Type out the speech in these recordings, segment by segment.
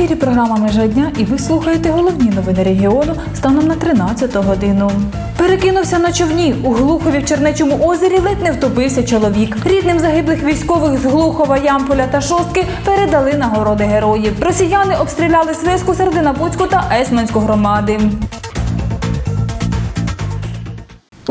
ефірі програма Межа дня і ви слухаєте головні новини регіону станом на 13 годину. Перекинувся на човні. У Глухові в Чернечому озері ледь не втопився чоловік. Рідним загиблих військових з Глухова, Ямполя та Шостки передали нагороди героїв. Росіяни обстріляли Свеску, Сердинапуцьку та Есманську громади.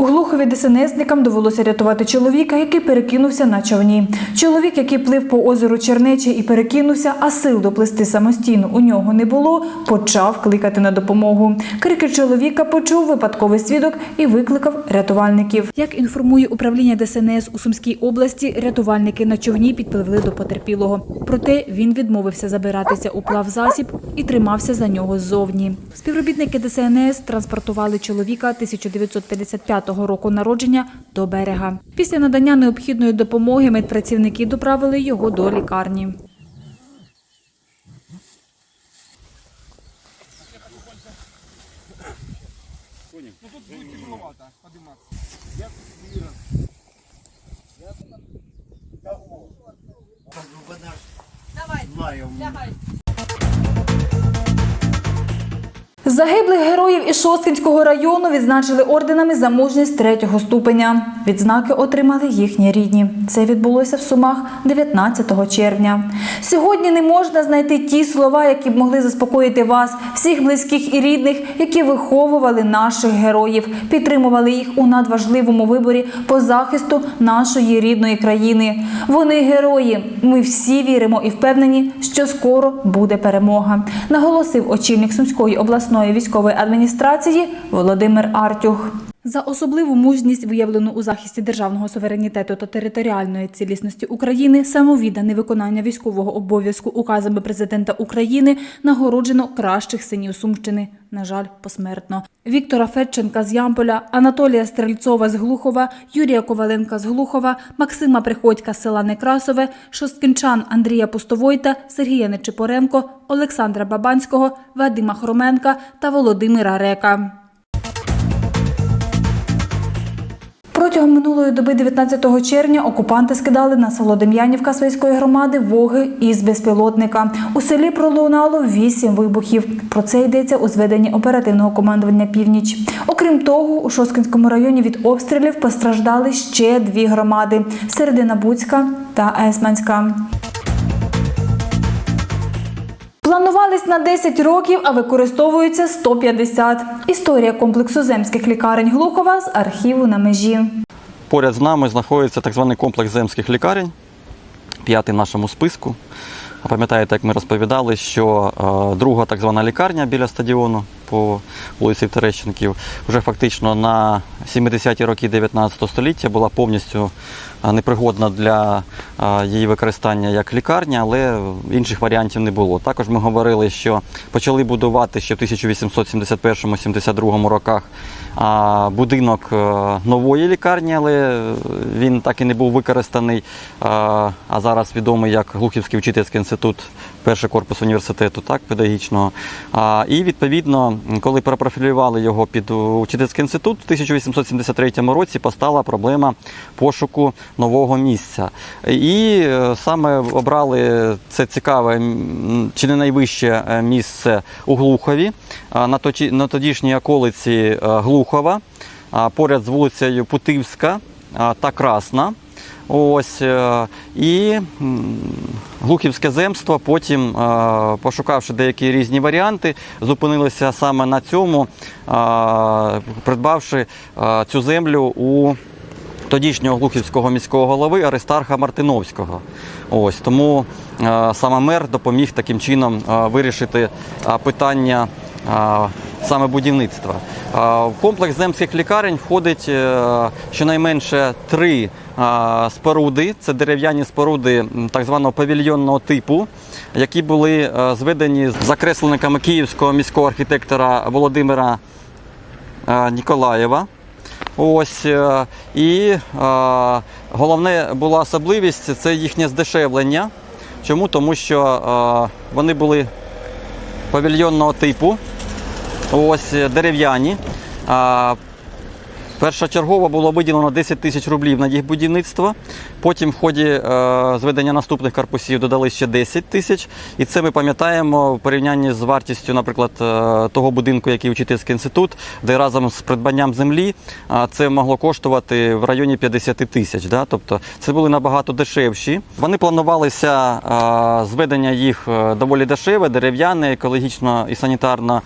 У Глухові ДСНСникам довелося рятувати чоловіка, який перекинувся на човні. Чоловік, який плив по озеру Чернечі і перекинувся, а сил доплисти самостійно у нього не було, почав кликати на допомогу. Крики чоловіка почув випадковий свідок і викликав рятувальників. Як інформує управління ДСНС у Сумській області, рятувальники на човні підпливли до потерпілого. Проте він відмовився забиратися у плавзасіб і тримався за нього ззовні. Співробітники ДСНС транспортували чоловіка 1955 року народження до берега. Після надання необхідної допомоги медпрацівники доправили його до лікарні. Загиблих героїв із Шосткинського району відзначили орденами за мужність третього ступеня. Відзнаки отримали їхні рідні. Це відбулося в Сумах 19 червня. Сьогодні не можна знайти ті слова, які б могли заспокоїти вас, всіх близьких і рідних, які виховували наших героїв, підтримували їх у надважливому виборі по захисту нашої рідної країни. Вони герої. Ми всі віримо і впевнені, що скоро буде перемога. Наголосив очільник Сумської обласної військової адміністрації Володимир Артюх. За особливу мужність, виявлену у захисті державного суверенітету та територіальної цілісності України, самовіддане виконання військового обов'язку указами президента України нагороджено кращих синів Сумщини. На жаль, посмертно. Віктора Федченка з Ямполя, Анатолія Стрельцова з Глухова, Юрія Коваленка з Глухова, Максима Приходька з села Некрасове, шосткинчан Андрія Пустовойта, Сергія Нечипоренко, Олександра Бабанського, Вадима Хроменка та Володимира Река. Протягом минулої доби 19 червня окупанти скидали на село Дем'янівка Свейської громади воги із безпілотника. У селі пролунало вісім вибухів. Про це йдеться у зведенні оперативного командування Північ. Окрім того, у Шоскінському районі від обстрілів постраждали ще дві громади: Середина Буцька та Есманська. Планувались на 10 років, а використовуються 150. Історія комплексу земських лікарень Глухова з архіву на межі. Поряд з нами знаходиться так званий комплекс земських лікарень, п'ятий в нашому списку. Пам'ятаєте, як ми розповідали, що е, друга так звана лікарня біля стадіону по вулиці Терещенків вже фактично на 70-ті роки 19 століття була повністю непригодна для її використання як лікарня, але інших варіантів не було. Також ми говорили, що почали будувати ще в 1871-72 роках будинок нової лікарні, але він так і не був використаний. А зараз відомий як Глухівський вчительський інститут, перший корпус університету, так, педагогічного. А, і відповідно, коли перепрофілювали його під учительський інститут, в 1873 році постала проблема пошуку нового місця. І е, саме обрали це цікаве, чи не найвище е, місце у Глухові, на тоді- на тодішній околиці е, Глухова, поряд з вулицею Путивська та Красна. Ось е, і Глухівське земство, потім, е, пошукавши деякі різні варіанти, зупинилося саме на цьому, е, придбавши цю землю у тодішнього глухівського міського голови Аристарха Мартиновського. Ось тому саме мер допоміг таким чином вирішити питання саме будівництва. В комплекс земських лікарень входить е, щонайменше три споруди. Це дерев'яні споруди так званого павільйонного типу, які були е, зведені закресленниками київського міського архітектора Володимира е, Ніколаєва. Ось і головне була особливість це їхнє здешевлення. Чому? Тому що вони були павільйонного типу, ось е, дерев'яні. Е, Першочергово було виділено 10 тисяч рублів на їх будівництво. Потім в ході е, зведення наступних корпусів додали ще 10 тисяч. І це ми пам'ятаємо в порівнянні з вартістю, наприклад, е, того будинку, який учительський інститут, де разом з придбанням землі це могло коштувати в районі 50 тисяч. Да? Тобто це були набагато дешевші. Вони планувалися е, зведення їх е, доволі дешеве, дерев'яне, екологічно і санітарно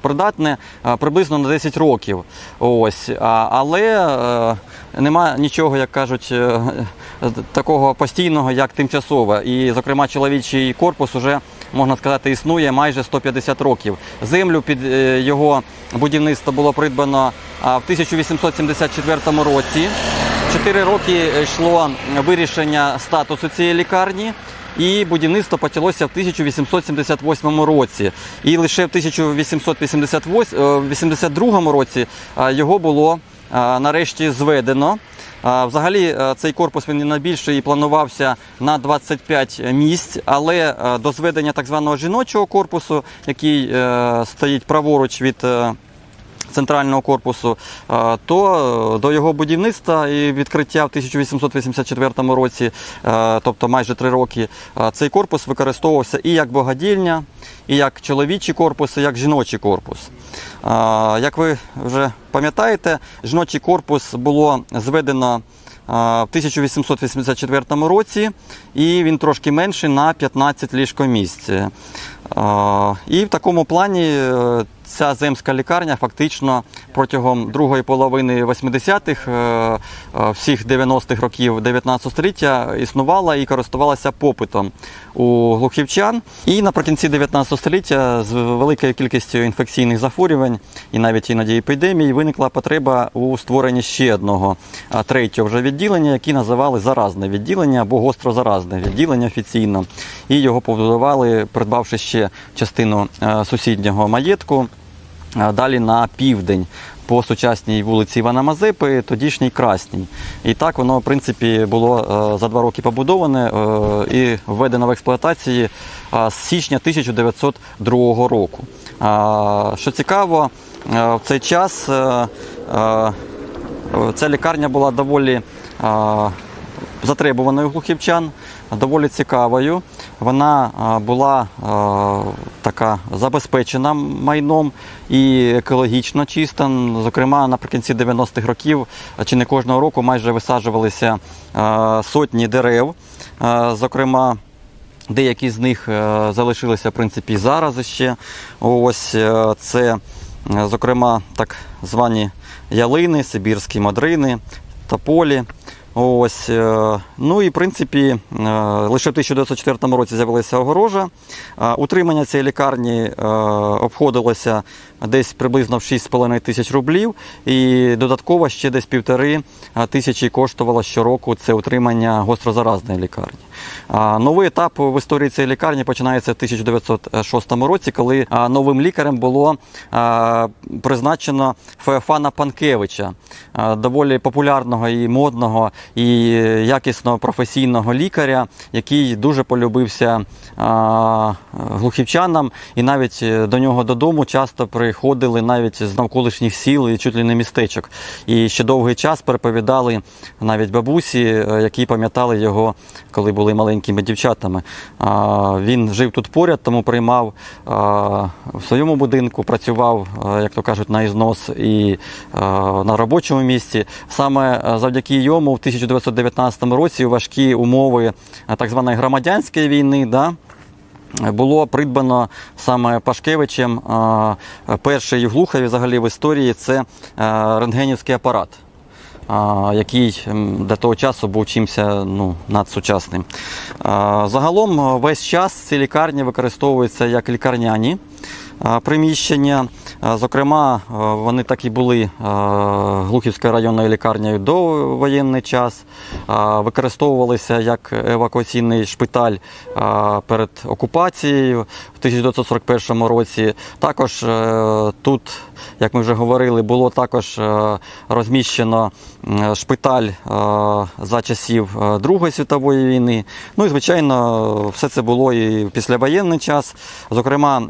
придатне приблизно на 10 років. Ось. Але е, нема нічого, як кажуть, е, такого постійного, як тимчасове. І, зокрема, чоловічий корпус уже, можна сказати, існує майже 150 років. Землю під е, його будівництво було придбано в 1874 році. Чотири роки йшло вирішення статусу цієї лікарні. І будівництво почалося в 1878 році. І лише в 1882 році його було нарешті зведено. Взагалі е, цей корпус він найбільший і планувався на 25 місць, але е, до зведення так званого жіночого корпусу, який е, стоїть праворуч від центрального корпусу, е, то е, до його будівництва і відкриття в 1884 році, е, тобто майже три роки, цей корпус використовувався і як богадільня, і як чоловічий корпус, і як жіночий корпус. Як ви вже пам'ятаєте, жіночий корпус було зведено в 1884 році, і він трошки менший на 15 ліжкомісць. І в такому плані ця земська лікарня фактично протягом другої половини 80-х, е, е, всіх 90-х років 19 століття існувала і користувалася попитом у глухівчан. І наприкінці 19 століття з великою кількістю інфекційних захворювань і навіть іноді епідемій виникла потреба у створенні ще одного третього вже відділення, яке називали заразне відділення або гострозаразне відділення офіційно. І його побудували, придбавши ще частину е, сусіднього маєтку. Далі на південь по сучасній вулиці Івана Мазепи, тодішній Красній. І так воно, в принципі, було е, за два роки побудоване е, і введено в експлуатації з січня 1902 року. Що цікаво, е, в цей час ця лікарня була доволі затребуваною глухівчан, доволі цікавою. Вона була така забезпечена майном і екологічно чиста. Зокрема, наприкінці 90-х років чи не кожного року майже висаджувалися сотні дерев. Зокрема, Деякі з них е, залишилися в принципі зараз ще. Ось е, це, е, зокрема, так звані ялини, сибірські мадрини, тополі. Ось, е, ну і в принципі, е, лише в 1904 році з'явилася огорожа. Е, Утримання цієї лікарні обходилося десь приблизно в 6,5 тисяч рублів, і додатково ще десь півтори тисячі коштувало щороку це утримання гострозаразної лікарні. Новий етап в історії цієї лікарні починається в 1906 році, коли новим лікарем було призначено Феофана Панкевича, доволі популярного і модного і якісного професійного лікаря, який дуже полюбився глухівчанам, і навіть е, до нього додому часто приходили навіть з навколишніх сіл і чуть ли не містечок. І ще довгий час переповідали навіть бабусі, е, які пам'ятали його, коли були маленькими дівчатами. Він жив тут поряд, тому приймав в своєму будинку, працював, як то кажуть, на ізнос і на робочому місці. Саме завдяки йому в 1919 році важкі умови так званої громадянської війни. Да, було придбано саме Пашкевичем перший в Глухові взагалі в історії це рентгенівський апарат. Який для того часу був чимся ну, надсучасним. Загалом весь час ці лікарні використовуються як лікарняні приміщення. Зокрема, вони так і були Глухівською районною лікарнею до воєнний час, використовувалися як евакуаційний шпиталь перед окупацією в 1941 році. Також е, тут, як ми вже говорили, було також е, розміщено шпиталь е, за часів Другої світової війни. Ну і звичайно, все це було і післявоєнний час. Зокрема,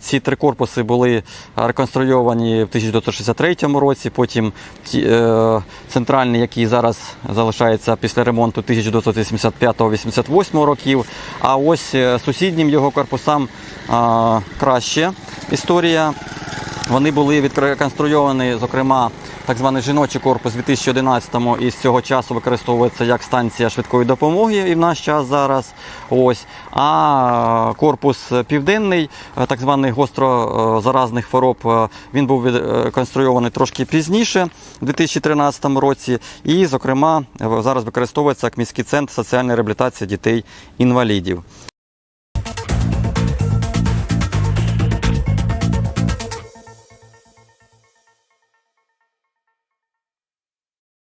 ці три корпуси були реконструйовані в 1963 році. Потім е, центральний, який зараз залишається після ремонту 1985-88 років. А ось е, сусіднім його корпусам краще історія. Вони були відреконструйовані, зокрема, так званий жіночий корпус у 2011-му і з цього часу використовується як станція швидкої допомоги і в наш час зараз. Ось. А корпус південний, е, так званий гостро е, хвороб, е, він був відконструйований трошки пізніше, у 2013 році. І, зокрема, зараз використовується як міський центр соціальної реабілітації дітей-інвалідів.